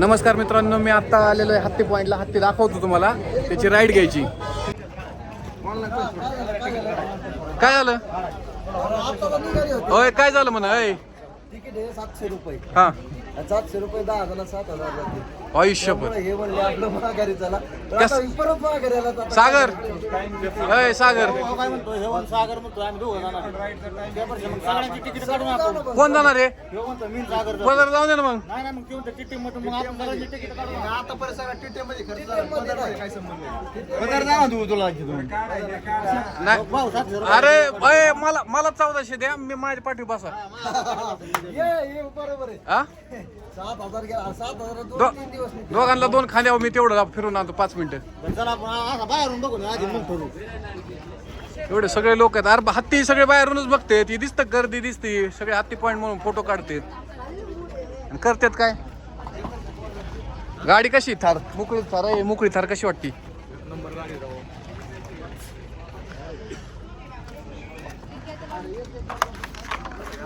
नमस्कार मित्रांनो मी आता आलेलो आहे हत्ती पॉईंटला हत्ती दाखवतो तुम्हाला. त्याची राईड घ्यायची. काय झालं? होय काय झालं म्हणा? अय तिकीट आहे सातशे रुपये. हा. सातशे रुपये दहा हजार सात हजार आयुष्य त्यामुळे हे म्हणले आपलं महागारी चला तर कस- आता परत महागारी आला तर आता सागर. अय सागर काय म्हणतो हेवन सागर म्हणतो आम्ही दोघं जाणार. पेपरचे मग सगळ्यांची तिकीट काढून आपण. कोण जाणार आहे म्हणतो मी सागर जातो. पदर जाऊ दे ना मग? नाही नाही मग ते म्हणतो चिठ्ठी मधून मग आपण सगळ्यांची तिकीट काढून आता परत सगळा टीटी मध्ये खर्च झाला. पदरमध्ये काय पगार नाही म्हणतो तुला नाही. भाऊ. अरे अय मला मला चौदाशे द्या मी माझ्या पाठी बसा. ये ये बरोबर आहे. हा सात हजार गेला. सात हजार दो- दोन तीन दिवस निघले. दोघांना दोन खांद्यावर मी तेवढं फिरून आणतो पाच मिनिटं. पण चला आपण असा बाहेरून बघू ना आधी मग ठरवू एवढे सगळे लोक आहेत. अरे हत्ती सगळे बाहेरूनच बघते. ती दिसतं गर्दी दिसते. सगळे हत्ती पॉईंट म्हणून फोटो काढतात. आणि करतात काय? गाडी कशी थार. मोकळी थार आहे. मोकळी थार कशी वाटती?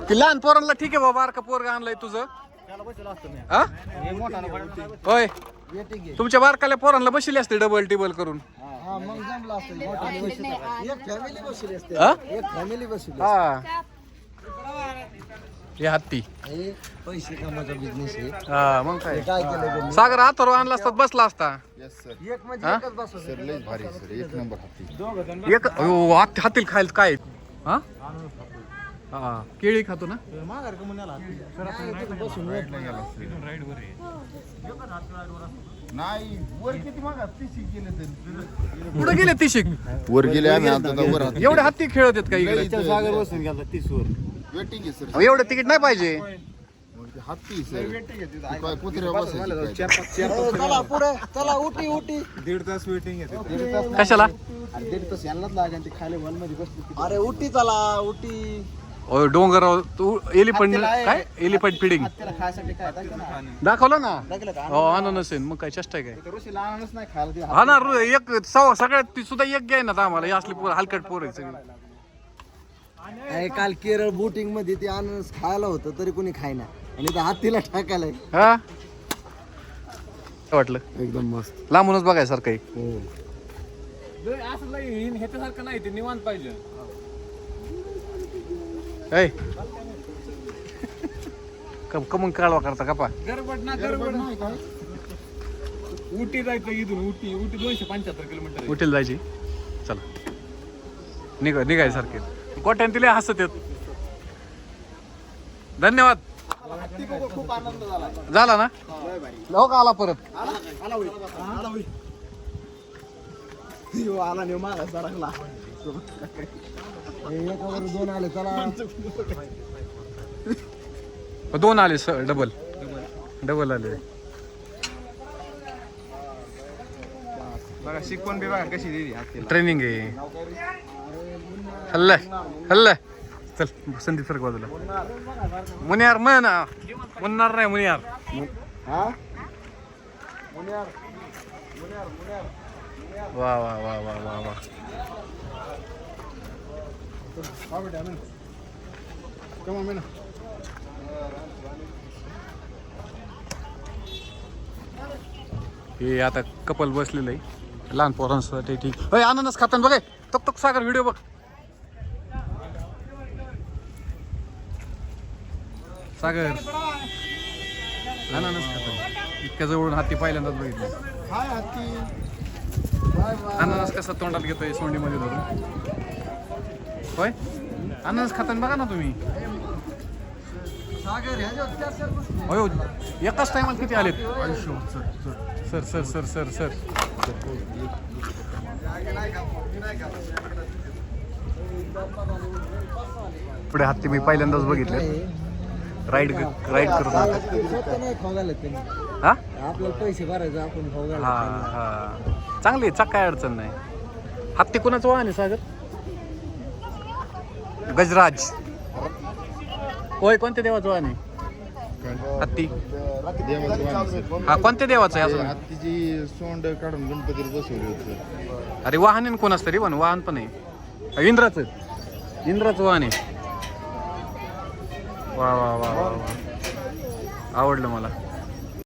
ती लहान पोरांना ठीक आहे बाबा. बारका पोरगा आणलाय तुझं. हा. होय. तुमच्या बारकाल्या पोरांना बसले असते डबल टिबल करून. हा मग जमलं असतं. मोठ्याने बसली. एक फॅमिली बसली असते. हा? एक फॅमिली बसली हा. हे हत्ती. हे पैसे कामाचा बिझनेस आहे? हा मग काय? हे काय केलं त्यांनी? सागर आथर्व आणला असतात बसला असता. एक म्हणजे हा? एकच बसवलं भारी सर एक नंबर हाती एक अयो, हात- हातील खायला काय? हा? हा केळी खातो ना? माघार का म्हणाला नाही वर किती मागा तिशी गेले तरी. कुठे गेले ती शिक वर गेले आम्ही आता वर हाती. एवढे हत्ती खेळत आहेत का इकडे? सागर बसून गेला तीस वर. वेटिंग आहे सर अहो, एवढं तिकीट नाही पाहिजे. हत्ती सर ते काय कुत्र्या बसायची हो, चला पुढे चला उठी उठी. कशाला? दीड तास यांनाच लागेल ते खाली हॉलमध्ये बसली अरे उठी चला उठी. ओ, डोंगरावर तू एलिफंट काय? एलिफंट फिडिंग त्याला खायसाठी काय? दाखव ना. दाखवलं ना? हो आणून असेल मग काय चेष्टा आहे काय? तर ऋषी लहानच नाही खायला ते हा ना रु- एक सव सगळ्यात ती सुद्धा एक घ्याय ना आम्हाला. ही असली पोर हलकट पोर आहे सगळी. अरे काल केरळ बोटिंगमध्ये ते अननस खायला होतं तरी कोणी खायना. आणि ते हातीला टाकायला. हा? काय वाटलं? एकदम मस्त. लांबूनच बघायसारखं आहे. ऐ कम कमून काळवा करता कपा उटी जायचं इथून उटी उटी दोनशे पंच्याहत्तर किलोमीटर उठेल जायची चला निघ निघायसारखे कोट्यान तिला हसत येत धन्यवाद खूप आनंद झाला झाला ना हो का आला परत यो आला नाही मला सरकला एकावर दोन आले चला. दोन आले स डबल डबल आले. बघा शिकवण बी बघा कशी दिली हाती ट्रेनिंग आहे. हल्ल हल्ल. चल संदीप सर बाजूला. मुनियार म्हण मुन्नार नाही मुनियार. हा? वा वा वा वा वा वा. हे आता कपल बसलेलं आहे. लहान पोरांसाठी ठीक अय अननस खाताना बघ तक तक सागर व्हिडिओ बघ. सागर. अननस खाताना. इतक्या जवळून हाती पहिल्यांदाच बघितलं. अननस कसा तोंडात घेतोय सोंडीमध्ये धरून? होय? अननस खाताना बघा ना तुम्ही. होय एकाच टायमात किती आलेत? Sir sir sir sir sir. पुढे हत्ती मी पहिल्यांदाच बघितले राईड राईड त्यांनी हा? आपल्याला पैसे भरायचे आपण खाऊ हा हा. चांगली आहे, चक काय अडचण नाही. हत्ती कोणाचं वाहन आहे सागर? गजराज. होय कोणत्या देवाचं वाहन आहे? हत्ती. हा कोणत्या देवाचं आहे ते असं हत्तीची सोंड काढून गणपतीला बसवली होती. अरे वाहन आहे कोण असतं रे पण वाहन पण आहे. इंद्राचं. इंद्राचं वाहन आहे. वा वा वा वा वा. आवडलं मला.